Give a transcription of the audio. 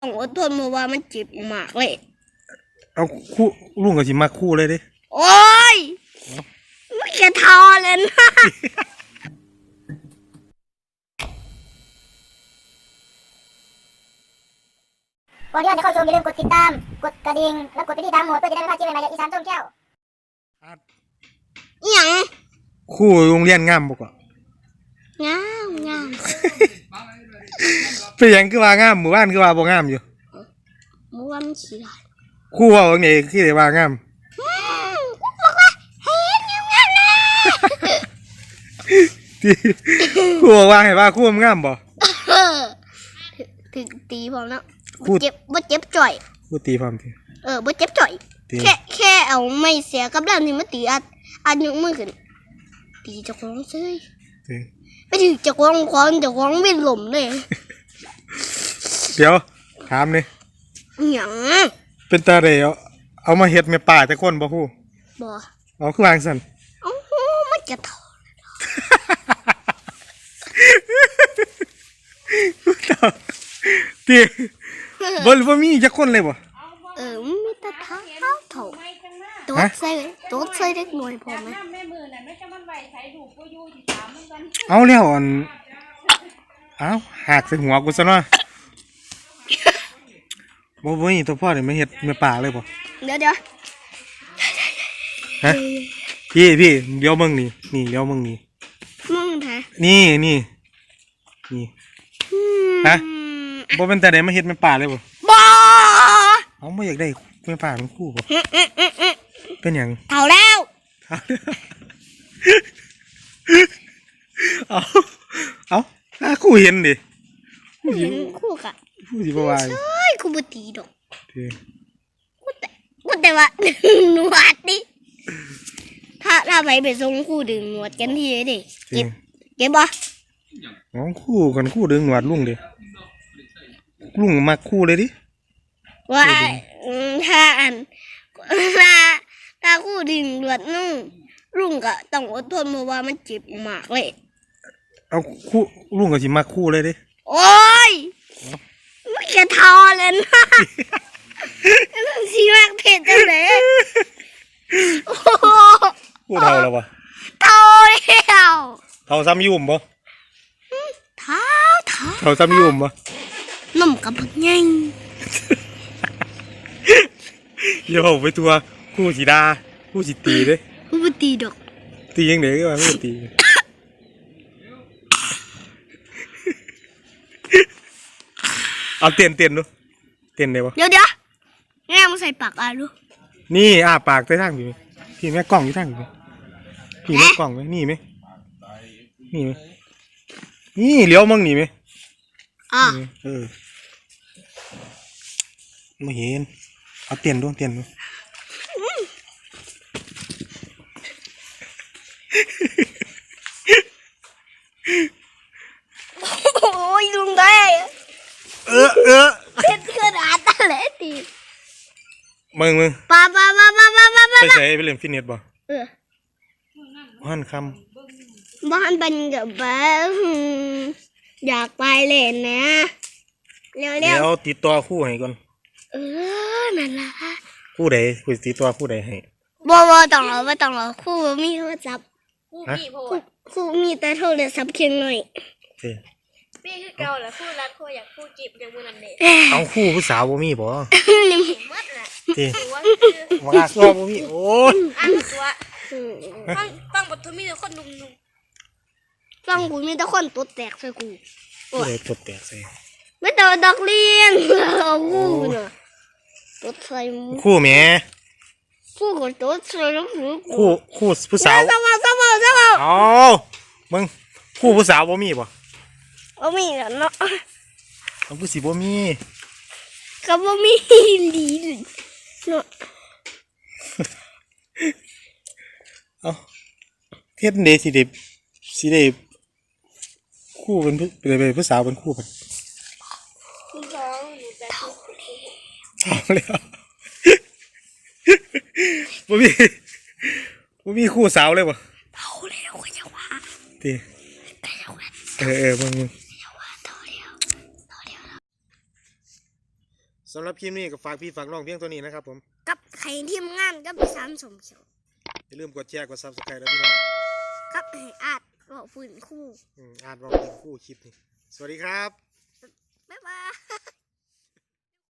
ต้องอดทนเพราะว่ามันเจ็บมากเลย เอาคู่ลุงกับสิมาคู่เลยเดิโอ้ยไม่แค่ทอเลยนะ ก่อนที่เราจะเข้าชมอย่าลืมกดติดตาม กดกระดิ่ง และกดไปที่ตามโหมดเพื่อจะได้ไม่พลาดคลิปใหม่ๆจากอีสานส้มแก้วอหย่างคู่โรงเรียนงามบ่กว่า งามงาม เป็นหยังคือว่างามหมู่บ้านคือว่าบ่งามอยู่มัวมันขี้ได้คู่เว่าว่าไงคือได้ว่างามที่คู่บอกว่าให้ว่าคู่มันงามบ่เออถึงตีพร้อมแล้วพูบ่ดเจ็บบ่เจ็บจ่อยคู่ตีพร้อมทีเออบ่เจ็บจ่อย ตีแค่แค่เอาไม่เสียกับแรงที่มาตีอัดอัดยกมือขึ้นตีเจะคล้าของเซ้ยตี ไปถึงเจะคล้าของควางเจะคล้าของเป็นหล่มเลยเดี๋ยวถามนี่อหย่างเป็นตาเรเอาเอามาเฮ็ดแม่ป่าแต่คนบ่คู่บ่เอาคือวางซั่นโอ้โหมันจะทอตีบ่บ่มีจักคนเลยบ่เออมันมีแต่เท้าเถ่าตัวฮะใส่ตัวใส่เล็กน้อยพอไหม เอาแล้วอันเอาหักใส่หัวกูซะเนาะบ่บ่มีตัวพ่อนี่มาเฮ็ดแม่ป่าเลยบ่เดี๋ยวเดี๋ยวฮะพี่พี่เดี๋ยวมึงนี่นี่เดี๋ยวมึงนี่มึงแท้นี่นี่นี่อืมฮะบ่เป็นแต่ได้มาเฮ็ดแม่ป่าเลยบ่บ้าเอาบ่อยากได้แม่ป่าเป็นคู่บ่เป็นหยังเท่าแล้วเอา เอาถ้าคู่เห็นดิคู่สิเห็นคู่กะคู่สิบ่ว่าอยู่เฮ้ยคู่บุตีดอกเด้อกูแต่กูแต่ว่าหนวดดิถ้าถ้าไปไปทรงคู่ดึงหนวดกันทีดิเด้เก็อบเก็บบ่น้องคู่กันคู่ดึงหนวดลุงดิลุงมักคู่เลยดิว่าอืมถ้าอันถ้าถ้าคู่ดึงหนวดนุ่งลุงก็ต้องอดทนเพราะว่ามันเจ็บมากเลย เอาคู่ลุงก็สิมักคู่เลยดิโอ้ยไม่แค่ทอเลยนะมันสีมากเผ็ดจังเลยโอ้โหคู่เท่าแล้วบ่เท่าแล้วเท่าซ้ำยุ่มบ่เท้าเท้าเท่าซ้ำยุ่มบ่นมกับบักไงอย่าเอาไปตัวคู่สิดาคู่สิตีเด้กูบ่ตีดอกตียังไงก็ว่าไม่ตี เอาเตียนเตียนดูเตียนได้ปะเดี๋ยวเดี๋ยวแง่มาใส่ปากอะลูกนี่อ้าปากได้ทางพี่ไหมพี่แม่กล้องอยู่ทางพี่พี่แม่กล้องไหมนี่ไหมนี่ไหมนี่เลี้ยวมึงนี่ไหมอะนี่เออไม่เห็นเอาเตียนดูเตียนดู โอ้ยลุงได้ เออเออเผ็ดขนาดนั้นเลยตีมึงมึงปาปาปาปาปาปาปาไปใส่ไปเล่นฟิตเนสบ่เออหันคบ้านเป็นกับแบบอยากไปเล่นนะเร็วำเร็เดี๋วยวติดต่อคู่ให้ก่อน เออนั่นล่ะคู่ใดคู่ติดต่อคู่ใดให้บ่บ่ต้องรอบ่ต้องรอครูบ่มีโทรศัพท์คู่ฮะพี่โพครูดครูมีแต่โทรศัพท์เพียงหน่อย เอ้ยพี่คือเก่าแหละคู่รักคู่อยากคู่จีบอย่างมือนั่นเด็เอาคู่ผู้สาวบ่มีบ่มัดน่ะเอ้ยตัวคือว่าตัวบ่มีโอ้ยอ่านตัวอืมฟังฟังบททุมีแต่คนหนุ่มฟังกูมีแต่คนตัวแตกใส่กูผู้ใดตดแตกใส่ไม่แต่ว่าดอกเลี้ยงเอากูน่ะตัวใส่หมูคู่แหม่กูก็ตัวใส่แล้วหูกูคู่คู่ผู้สาวสาวสาวสาวสาวเอามึงคู่ผู้สาวบ่มีบ่ บ่มีแล้วเนาะเอาผู้สิบ่มีก็บ่มีดีเนาะเอาเฮ็ดเดสิได้สิได้คู่เป็นผู้เป็นเป็นผู้สาวเป็นคู่กันๆคุณท้องหนูแบบเอาแล้วบ่มีบ่มีคู่สาวเลยบ่เท่าแล้วก็จะว่าติก็จะว่าเออเออมึงมึง จะว่าเท่าแล้วเท่าแล้ว สำหรับคลิปนี้ก็ฝากพี่ฝากน้องเพียงตัวนี้นะครับผม กับใครทีมงานกับสามสมเขียวอย่าลืมกดแชร์กดซับสไครต์นะพี่น้องกับให้อาจบอกฝืนคู่ อืมอ่านบอกเป็นคู่คลิปนี้สวัสดีครับ